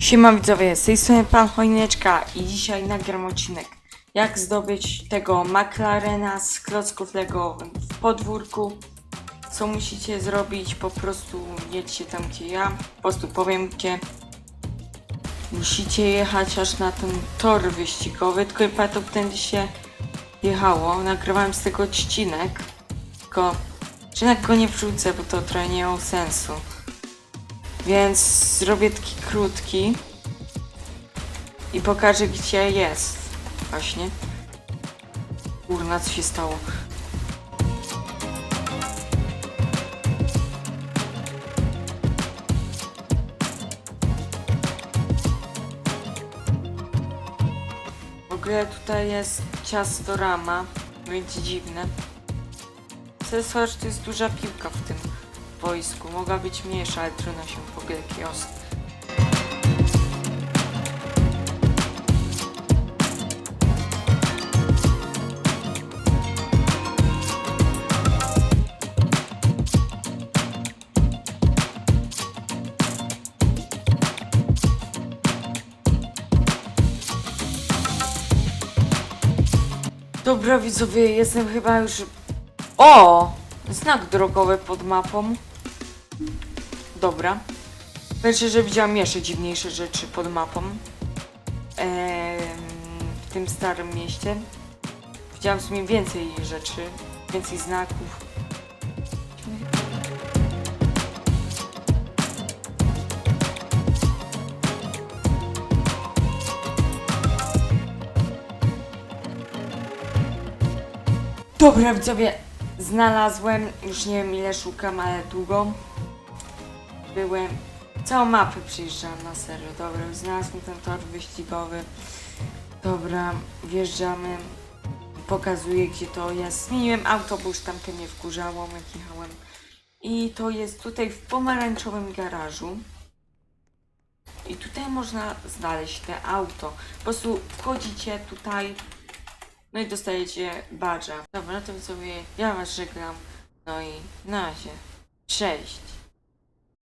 Siema widzowie, z tej strony Pan Chojneczka i dzisiaj nagram odcinek jak zdobyć tego McLarena z klocków Lego w podwórku. Co musicie zrobić, po prostu jedźcie tam gdzie ja, po prostu powiem gdzie. Musicie jechać aż na ten tor wyścigowy, tylko chyba to wtedy się jechało. Nagrywałem z tego odcinek, tylko odcinek go nie wrzucę, bo to trochę nie miało sensu. Więc zrobię taki krótki i pokażę gdzie jest. Właśnie. Kurna, co się stało? W ogóle tutaj jest ciastorama, będzie dziwne. Że to jest duża piłka w tym wojsku. Mogła być mniejsza, ale trudno się w ogóle kiosk. Dobra widzowie, jestem chyba już... O! Znak drogowy pod mapą. Dobra. Znaczy, że widziałam jeszcze dziwniejsze rzeczy pod mapą. Em, w tym starym mieście. Widziałam w sumie więcej rzeczy, więcej znaków. Dobra widzowie, znalazłem, już nie wiem ile szukam, ale długo. Byłem, całą mapę przyjeżdżałem na serio, dobra, znalazłem ten tor wyścigowy. Dobra, wjeżdżamy, pokazuję gdzie to jest. Zmieniłem auto, bo już tamte mnie wkurzało, jak jechałem. I to jest tutaj w pomarańczowym garażu. I tutaj można znaleźć te auto. Po prostu wchodzicie tutaj, no i dostajecie badża. Dobra, no to sobie ja was żegnam. No i na razie. Cześć.